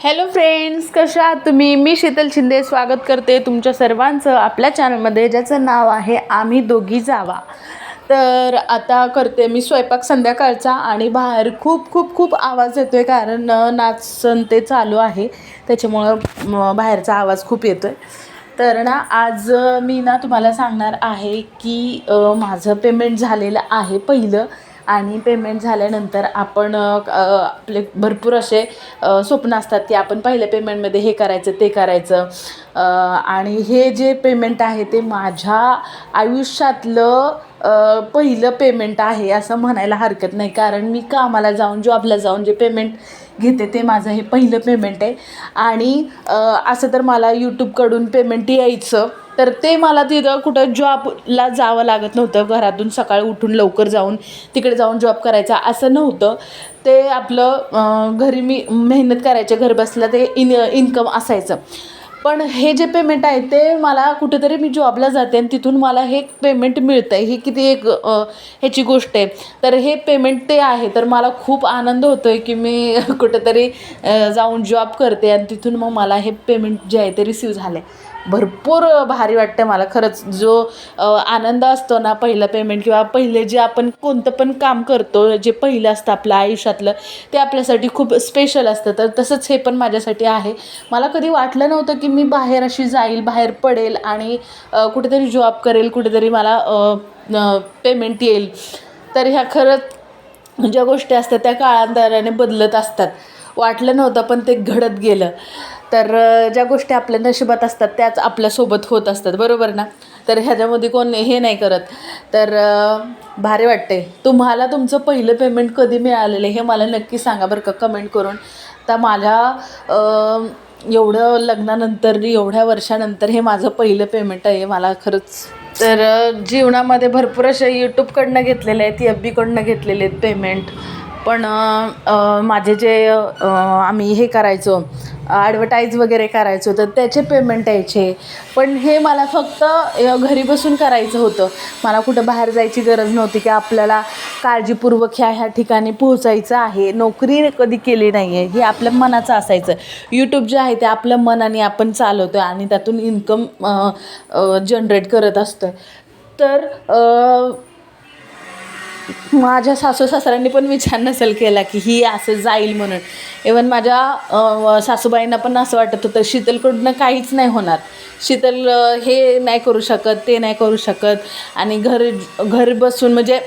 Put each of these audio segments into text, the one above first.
Hello friends कशा आहात तुम्ही? मी शीतल शिंदे स्वागत करते तुमच्या सर्वांचं आपल्या चॅनलमध्ये ज्याचं नाव आहे आम्ही दोघी जावा. तर आता करते मी स्वयंपाक संध्याकाळचा आणि बाहेर खूप खूप खूप आवाज येतो आहे कारण नाचन ते चालू आहे. त्याच्यामुळं बाहेरचा आवाज खूप येतो आहे तर ना आज मी ना तुम्हाला सांगणार आहे की माझं पेमेंट झालेलं आहे पहिलं. आणि पेमेंट झाल्यानंतर आपण आपले भरपूर असे स्वप्न असतात की आपण पहिल्या पेमेंटमध्ये हे करायचं ते करायचं. आणि हे जे पेमेंट आहे ते माझ्या आयुष्यातलं पहिलं पेमेंट आहे असं म्हणायला हरकत नाही. कारण मी कामाला जाऊन जॉबला जाऊन जे पेमेंट घेते ते माझं हे पहिलं पेमेंट आहे. आणि असं तर मला यूट्यूबकडून पेमेंट यायचं. तर ते मला तिथं कुठं जॉबला जावं लागत नव्हतं. घरातून सकाळी उठून लवकर जाऊन तिकडे जाऊन जॉब करायचा असं नव्हतं. ते आपलं घरी मी मेहनत करायचे घर बसल्या ते इन इन्कम असायचं. पण हे जे पेमेंट आहे ते मला कुठेतरी मी जॉबला जाते आणि तिथून मला हे पेमेंट मिळतं आहे ही किती एक ह्याची गोष्ट आहे. तर हे पेमेंट ते आहे. तर मला खूप आनंद होतो आहे की मी कुठेतरी जाऊन जॉब करते आणि तिथून मग मला हे पेमेंट जे आहे ते रिसीव झालं आहे भरपूर भारी वाटतं मला. खरंच जो आनंद असतो ना पहिलं पेमेंट किंवा पहिले जे आपण कोणतं पण काम करतो जे पहिलं असतं आपल्या आयुष्यातलं ते आपल्यासाठी खूप स्पेशल असतं. तर तसंच हे पण माझ्यासाठी आहे. मला कधी वाटलं नव्हतं की मी बाहेर अशी जाईल बाहेर पडेल आणि कुठेतरी जॉब करेल कुठेतरी मला पेमेंट येईल. तर ह्या खरंच ज्या गोष्टी असतात त्या काळांतराने बदलत असतात. वाटलं नव्हतं पण ते घडत गेलं. तर ज्या गोष्टी आपल्या नशिबात असतात त्याच आपल्यासोबत होत असतात. बरोबर ना? तर ह्याच्यामध्ये कोण हे नाही करत. तर भारी वाटते तुम्हाला तुमचं पहिलं पेमेंट कधी मिळालेलं हे मला नक्की सांगा बरं का कमेंट करून. तर माझ्या एवढं लग्नानंतर एवढ्या वर्षानंतर हे माझं पहिलं पेमेंट आहे मला खरंच. तर जीवनामध्ये भरपूर असे यूट्यूबकडनं घेतलेले आहेत एफ बीकडनं घेतलेले आहेत पेमेंट पण माझे जे आम्ही हे करायचो ॲडव्हर्टाईज वगैरे करायचं होतं त्याचे पेमेंट यायचे. पण हे मला फक्त घरी बसून करायचं होतं. मला कुठं बाहेर जायची गरज नव्हती की आपल्याला काळजीपूर्वक ह्या ह्या ठिकाणी पोहोचायचं आहे. नोकरी कधी केली नाही आहे हे आपल्या मनाचं असायचं. यूट्यूब जे आहे ते आपलं मनाने आपण चालवतो आणि त्यातून इन्कम जनरेट करत असतं तर माझ्या सासू सासऱ्यांनी पण विचार नसेल केला की ही असं जाईल म्हणून. इवन माझ्या सासूबाईंना पण असं वाटत होतं शीतलकडून काहीच नाही होणार. शीतल हे नाही करू शकत ते नाही करू शकत. आणि घर घर बसून म्हणजे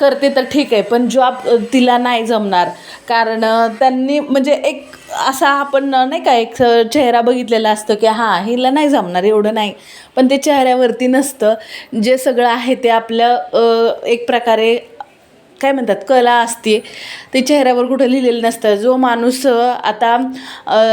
करते तर ठीक आहे पण जॉब तिला नाही जमणार. कारण त्यांनी म्हणजे एक असा आपण नाही का एक चेहरा बघितलेला असतो की हां हिला नाही जमणार एवढं नाही. पण ते चेहऱ्यावरती नसतं. जे सगळं आहे ते आपलं एक प्रकारे काय म्हणतात कला असते ते चेहऱ्यावर कुठं लिहिलेलं नसतं. जो माणूस आता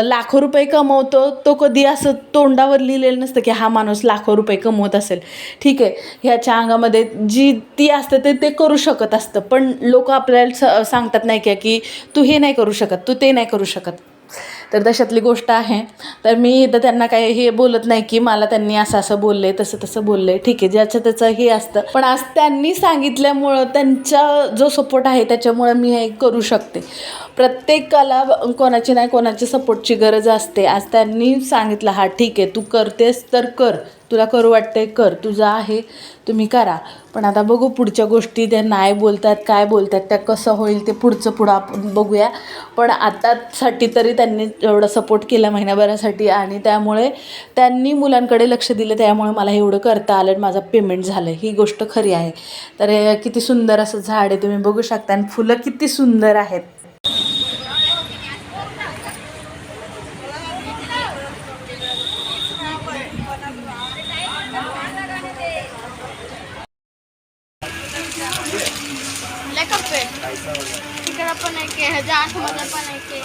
लाखो रुपये कमवतो तो कधी असं तोंडावर लिहिलेलं नसतं की हा माणूस लाखो रुपये कमवत असेल. ठीक आहे ह्याच्या अंगामध्ये जी ती असतं ते ते करू शकत असतं. पण लोक आपल्याला स सांगतात नाही का की तू हे नाही करू शकत तू ते नाही करू शकत. तर तशातली गोष्ट आहे. तर मी इथं त्यांना काही हे बोलत नाही की मला त्यांनी असं असं बोलले तसं तसं बोलले. ठीक आहे ज्याचं त्याचं हे असतं. पण आज त्यांनी सांगितल्यामुळं त्यांचा जो सपोर्ट आहे त्याच्यामुळं मी हे करू शकते. प्रत्येकाला कोणाची नाही कोणाची सपोर्टची गरज असते. आज त्यांनी सांगितलं हा ठीक आहे तू करतेस तर कर. तुला करू वाटते कर. तुझं आहे तुम्ही करा. पण आता बघू पुढच्या गोष्टी त्या नाही बोलतात काय बोलतात त्या कसं होईल ते पुढचं पुढं आपण बघूया. पण आतासाठी तरी त्यांनी एवढं सपोर्ट केला महिन्याभरासाठी आणि त्यामुळे त्यांनी मुलांकडे लक्ष दिलं. त्यामुळे मला एवढं करता आलं आणि माझा पेमेंट झालं. ही गोष्ट खरी आहे. तर हे किती सुंदर असं झाड आहे तुम्ही बघू शकता. आणि फुलं किती सुंदर आहेत लय कप्पे आहे ह्याच्या आतमध्ये पण आहे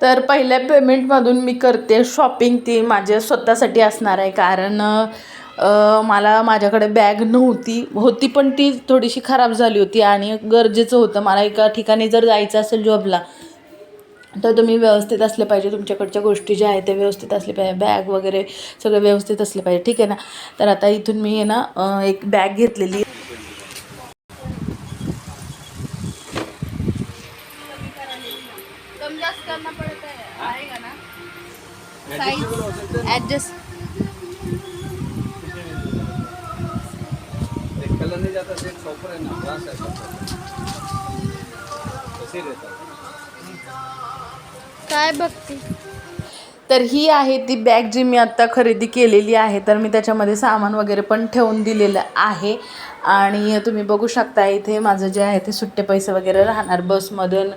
तर पहिल्या पेमेंटमधून मी करते शॉपिंग ती माझ्या स्वतःसाठी असणार आहे कारण मला माझ्याकडे बॅग नव्हती. होती पण ती थोडीशी खराब झाली होती आणि गरजेचं होतं. मला एका ठिकाणी जर जायचं असेल जॉबला तर तुम्ही व्यवस्थित असले पाहिजे तुमच्याकडच्या गोष्टी ज्या आहेत ते व्यवस्थित असले पाहिजे. बॅग वगैरे सगळं व्यवस्थित असले पाहिजे. ठीक आहे ना? तर आता इथून मी आहे ना एक बॅग घेतलेली. ॲडजस्ट आहे. ना? काय बघते? तर ही आहे ती बॅग जी मी आत्ता खरेदी केलेली आहे. तर मी त्याच्यामध्ये सामान वगैरे पण ठेवून दिलेलं आहे. आणि तुम्ही बघू शकता इथे माझं जे आहे ते सुट्टे पैसे वगैरे राहणार. बसमधून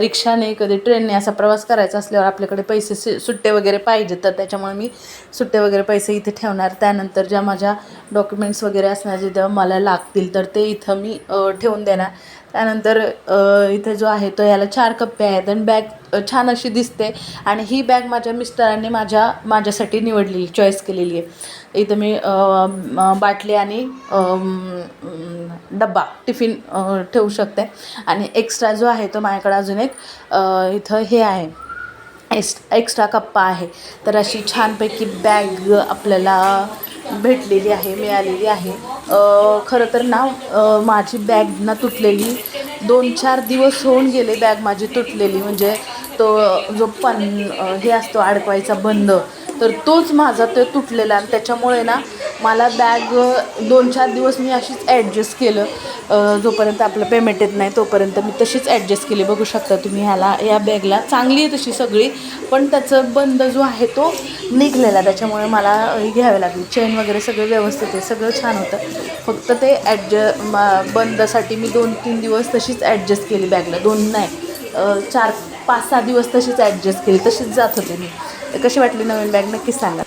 रिक्षाने कधी ट्रेनने असा प्रवास करायचा असल्यावर आपल्याकडे पैसे सुट्टे वगैरे पाहिजे तर त्याच्यामुळे मी सुट्टे वगैरे पैसे इथे ठेवणार. त्यानंतर ज्या माझ्या डॉक्युमेंट्स वगैरे असणार जे मला लागतील तर ते इथं मी ठेवून देणार. त्यानंतर इथे जो आहे तो याला चार कप्पे आहेत आणि बॅग छान अशी दिसते. आणि ही बॅग माझ्या मिस्टरांनी माझ्या माझ्यासाठी निवडलेली चॉईस केलेली आहे. इथं मी बाटली आणि डब्बा टिफिन ठेवू शकते. आणि एक्स्ट्रा जो आहे तो माझ्याकडे अजून एक इथं हे आहे. एस एक्स्ट्रा कप्पा आहे. तर अशी छानपैकी बॅग आपल्याला भेटलेली आहे मिळालेली आहे. खरं तर ना माझी बॅग ना तुटलेली. दोन चार दिवस होऊन गेले बॅग माझी तुटलेली. म्हणजे तो जो पण हे असतो अडकवायचा बंद. तर तोच माझा तो तुटलेला. आणि त्याच्यामुळे ना मला बॅग दोन चार दिवस मी अशीच ॲडजस्ट केलं. जोपर्यंत आपलं पेमेंट येत नाही तोपर्यंत मी तशीच ॲडजस्ट केली. बघू शकता तुम्ही ह्याला या बॅगला चांगली आहे तशी सगळी पण त्याचं बंद जो आहे तो निघलेला. त्याच्यामुळे मला घ्यावी लागली. चेन वगैरे सगळं व्यवस्थित आहे. सगळं छान होतं. फक्त ते ॲडज बंदसाठी मी दोन तीन दिवस तशीच ॲडजस्ट केली बॅगला दोन नाही चार पाच सहा दिवस तशीच ॲडजस्ट केली. तशीच जात होते मी. कशी वाटली नवीन बॅग नक्कीच सांगा.